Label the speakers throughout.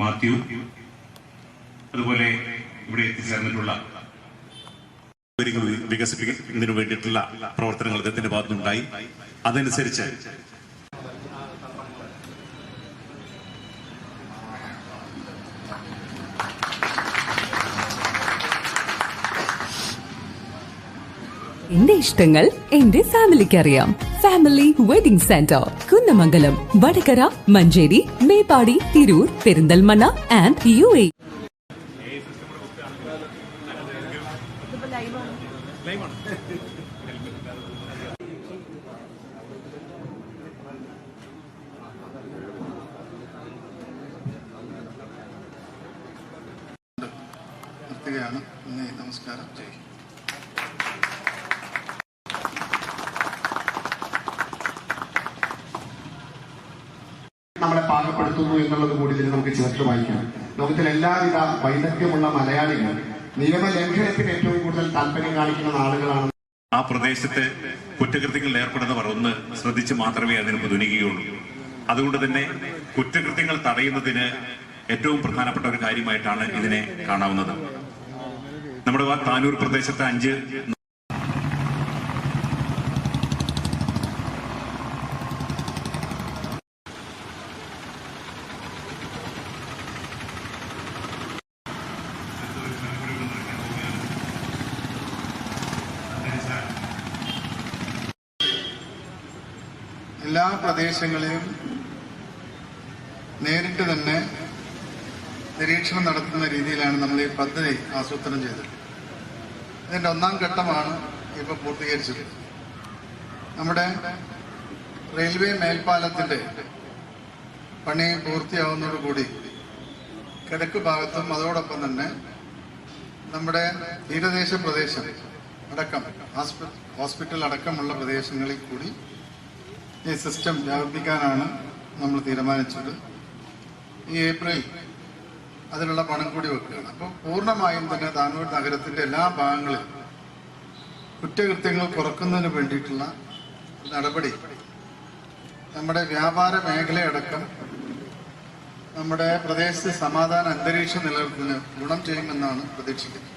Speaker 1: മാത്യു അതുപോലെ ഇവിടെ എത്തിച്ചേർന്നിട്ടുള്ള സൗകര്യങ്ങൾ വികസിപ്പിക്കുന്നതിന് വേണ്ടിയിട്ടുള്ള പ്രവർത്തനങ്ങൾ അദ്ദേഹത്തിന്റെ ഭാഗത്തുനിന്നുണ്ടായി. അതനുസരിച്ച്
Speaker 2: എന്റെ ഇഷ്ടങ്ങൾ എന്റെ ഫാമിലിക്ക് അറിയാം family wedding centre. Kunnamangalam Vadakara Manjeri Meppadi Tirur Perinthalmanna and U A ാണ്
Speaker 3: നമസ്കാരം. ജയ്
Speaker 4: നമ്മളെ പാകപ്പെടുത്തുന്നു എന്നുള്ളത് കൂടി ഇതിൽ നമുക്ക് ചേർത്ത് വായിക്കാം. ലോകത്തിൽ എല്ലാവിധ വൈദഗ്ധ്യമുള്ള മലയാളികൾ നിയമലംഘനത്തിന് ഏറ്റവും കൂടുതൽ താല്പര്യം കാണിക്കുന്ന ആളുകളാണ്
Speaker 1: ആ പ്രദേശത്തെ കുറ്റകൃത്യങ്ങളിൽ ഏർപ്പെടുന്നവർ ഒന്ന് ശ്രദ്ധിച്ച് മാത്രമേ അതിന് തുനിയുകയുള്ളൂ അതുകൊണ്ട് തന്നെ കുറ്റകൃത്യങ്ങൾ തടയുന്നതിന് ഏറ്റവും പ്രധാനപ്പെട്ട ഒരു കാര്യമായിട്ടാണ് ഇതിനെ കാണാവുന്നത്. നമ്മുടെ താനൂർ പ്രദേശത്തെ അഞ്ച്
Speaker 3: എല്ലാ പ്രദേശങ്ങളിലും നേരിട്ട് തന്നെ നിരീക്ഷണം നടത്തുന്ന രീതിയിലാണ് നമ്മൾ ഈ പദ്ധതി ആസൂത്രണം ചെയ്തത്. ഇതിന്റെ ഒന്നാം ഘട്ടമാണ് ഇപ്പൊ പൂർത്തീകരിച്ചത്. നമ്മുടെ റെയിൽവേ മേൽപ്പാലത്തിന്റെ പണി പൂർത്തിയാവുന്നതോടുകൂടി കിഴക്ക് ഭാഗത്തും അതോടൊപ്പം തന്നെ നമ്മുടെ തീരദേശ പ്രദേശം അടക്കം ഹോസ്പിറ്റൽ അടക്കമുള്ള പ്രദേശങ്ങളിൽ കൂടി ഈ സിസ്റ്റം വ്യാപിപ്പിക്കാനാണ് നമ്മൾ തീരുമാനിച്ചത്. ഈ ഏപ്രിൽ അതിനുള്ള പണം കൂടി വെക്കുകയാണ്. അപ്പോൾ പൂർണമായും തന്നെ താനൂർ നഗരത്തിന്റെ എല്ലാ ഭാഗങ്ങളിൽ കുറ്റകൃത്യങ്ങൾ കുറക്കുന്നതിന് വേണ്ടിയിട്ടുള്ള നടപടി നമ്മുടെ വ്യാപാര മേഖലയടക്കം നമ്മുടെ പ്രദേശത്ത് സമാധാന അന്തരീക്ഷം നിലനിൽക്കുന്നതിന് ഗുണം ചെയ്യുമെന്നാണ് പ്രതീക്ഷിക്കുന്നത്.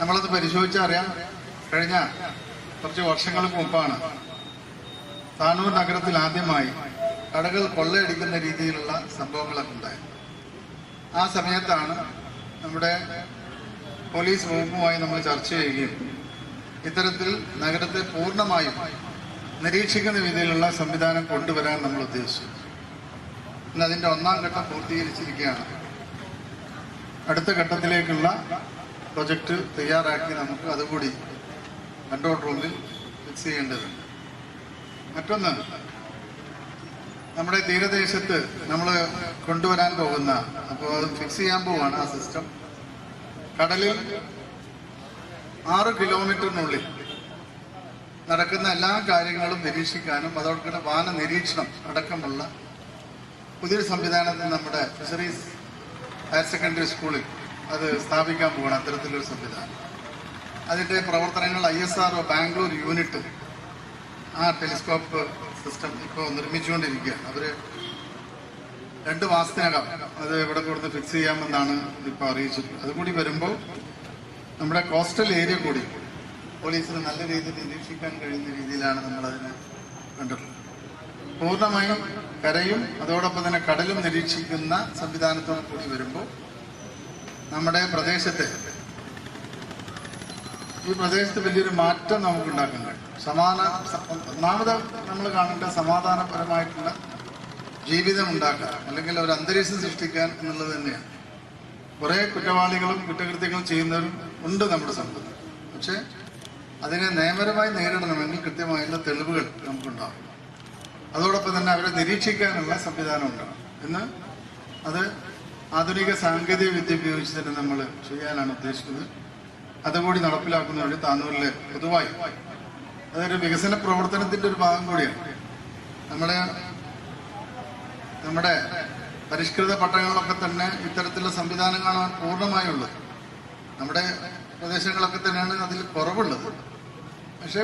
Speaker 3: നമ്മളത് പരിശോധിച്ചറിയാം. കഴിഞ്ഞ കുറച്ച് വർഷങ്ങൾക്ക് മുമ്പാണ് താനൂർ നഗരത്തിൽ ആദ്യമായി കടകൾ കൊള്ളയടിക്കുന്ന രീതിയിലുള്ള സംഭവങ്ങളൊക്കെ ഉണ്ടായി. ആ സമയത്താണ് നമ്മുടെ പോലീസ് വകുപ്പുമായി നമ്മൾ ചർച്ച ചെയ്യുകയും ഇത്തരത്തിൽ നഗരത്തെ പൂർണമായും നിരീക്ഷിക്കുന്ന രീതിയിലുള്ള സംവിധാനം കൊണ്ടുവരാൻ നമ്മൾ ഉദ്ദേശിച്ചു. ഇന്ന് അതിന്റെ ഒന്നാം ഘട്ടം പൂർത്തീകരിച്ചിരിക്കുകയാണ്. അടുത്ത ഘട്ടത്തിലേക്കുള്ള പ്രൊജക്റ്റ് തയ്യാറാക്കി നമുക്ക് അതുകൂടി കൺട്രോൾ റൂമിൽ ഫിക്സ് ചെയ്യേണ്ടതുണ്ട്. മറ്റൊന്ന് നമ്മുടെ തീരദേശത്ത് നമ്മൾ കൊണ്ടുവരാൻ പോകുന്ന അപ്പോൾ ഫിക്സ് ചെയ്യാൻ പോവാണ് ആ സിസ്റ്റം കടലിൽ ആറ് കിലോമീറ്ററിനുള്ളിൽ നടക്കുന്ന എല്ലാ കാര്യങ്ങളും നിരീക്ഷിക്കാനും അതോടൊപ്പം വാന നിരീക്ഷണം അടക്കമുള്ള പുതിയൊരു സംവിധാനത്തിൽ നമ്മുടെ ഫിഷറീസ് ഹയർ സെക്കൻഡറി സ്കൂളിൽ അത് സ്ഥാപിക്കാൻ പോവാണ് അത്തരത്തിലൊരു സംവിധാനം. അതിന്റെ പ്രവർത്തനങ്ങൾ I S R Bangalore unit ആ ടെലിസ്കോപ്പ് സിസ്റ്റം ഇപ്പോൾ നിർമ്മിച്ചുകൊണ്ടിരിക്കുകയാണ്. അവർ രണ്ട് മാസത്തിനകം അത് ഇവിടെ കൊടുത്ത് ഫിക്സ് ചെയ്യാമെന്നാണ് ഇപ്പോൾ അറിയിച്ചിട്ടുള്ളത്. അതുകൂടി വരുമ്പോൾ നമ്മുടെ കോസ്റ്റൽ ഏരിയ കൂടി പോലീസിന് നല്ല രീതിയിൽ നിരീക്ഷിക്കാൻ കഴിയുന്ന രീതിയിലാണ് നമ്മളതിനെ കണ്ടിട്ടുള്ളത്. പൂർണമായും കരയും അതോടൊപ്പം തന്നെ കടലും നിരീക്ഷിക്കുന്ന സംവിധാനത്തോട് കൂടി വരുമ്പോൾ നമ്മുടെ പ്രദേശത്തെ ഈ പ്രദേശത്ത് വലിയൊരു മാറ്റം നമുക്ക് ഉണ്ടാക്കാൻ കഴിയും. സമാന ഒന്നാമത് നമ്മൾ കാണേണ്ട സമാധാനപരമായിട്ടുള്ള ജീവിതം ഉണ്ടാക്കാൻ അല്ലെങ്കിൽ ഒരു അന്തരീക്ഷം സൃഷ്ടിക്കാൻ എന്നുള്ളത് തന്നെയാണ്. കുറെ കുറ്റവാളികളും കുറ്റകൃത്യങ്ങളും ചെയ്യുന്നവരും ഉണ്ട് നമ്മുടെ സമൂഹത്തിൽ പക്ഷെ അതിനെ നിയമപരമായി നേരിടണമെങ്കിൽ കൃത്യമായുള്ള തെളിവുകൾ നമുക്കുണ്ടാകും അതോടൊപ്പം തന്നെ അവരെ നിരീക്ഷിക്കാനുള്ള സംവിധാനം ഉണ്ടാകും എന്ന് അത് ആധുനിക സാങ്കേതിക വിദ്യ ഉപയോഗിച്ച് തന്നെ നമ്മൾ ചെയ്യാനാണ് ഉദ്ദേശിക്കുന്നത്. അതുകൂടി നടപ്പിലാക്കുന്ന വഴി താനൂരിലെ പൊതുവായി അതൊരു വികസന പ്രവർത്തനത്തിന്റെ ഒരു ഭാഗം കൂടിയാണ്. നമ്മുടെ നമ്മുടെ പരിഷ്കൃത പട്ടണങ്ങളിലൊക്കെ തന്നെ ഇത്തരത്തിലുള്ള സംവിധാനങ്ങളാണ് പൂർണമായുള്ളത്. നമ്മുടെ പ്രദേശങ്ങളൊക്കെ തന്നെയാണ് അതിൽ കുറവുള്ളത്. പക്ഷെ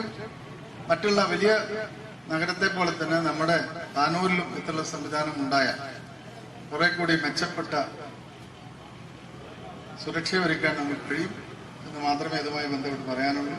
Speaker 3: മറ്റുള്ള വലിയ നഗരത്തെ പോലെ തന്നെ നമ്മുടെ താനൂരിലും ഇത്തരത്തിലുള്ള സംവിധാനം ഉണ്ടായ കുറെ കൂടി മെച്ചപ്പെട്ട സുരക്ഷ ഒരുക്കാൻ നമുക്ക് കഴിയും എന്ന് മാത്രമേ ഇതുമായി ബന്ധപ്പെട്ട് പറയാനുള്ളൂ.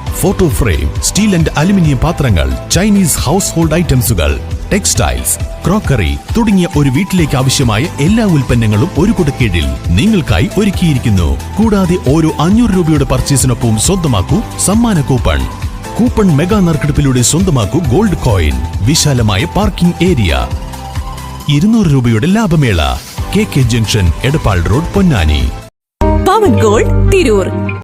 Speaker 5: photo frame steel and aluminium പാത്രങ്ങൾ ചൈനീസ് ഹൗസ് ഹോൾഡ് ഐറ്റംസുകൾ ടെക്സ്റ്റൈൽസ് ക്രോക്കറി തുടങ്ങിയ ഒരു വീട്ടിലേക്ക് ആവശ്യമായ എല്ലാ ഉൽപ്പന്നങ്ങളും ഒരു കുടക്കീഴിൽ നിങ്ങൾക്കായി ഒരുക്കിയിരിക്കുന്നു. കൂടാതെ ഓരോ അഞ്ഞൂറ് രൂപയുടെ പർച്ചേസിനൊപ്പം സ്വന്തമാക്കൂ സമ്മാന കൂപ്പൺ കൂപ്പൺ മെഗാ നറുക്കെടുപ്പിലൂടെ സ്വന്തമാക്കൂ ഗോൾഡ് കോയിൻ വിശാലമായ പാർക്കിംഗ് ഏരിയ ഇരുന്നൂറ് രൂപയുടെ ലാഭമേള K K junction Edappal road Ponnani.
Speaker 6: Pavan gold Tirur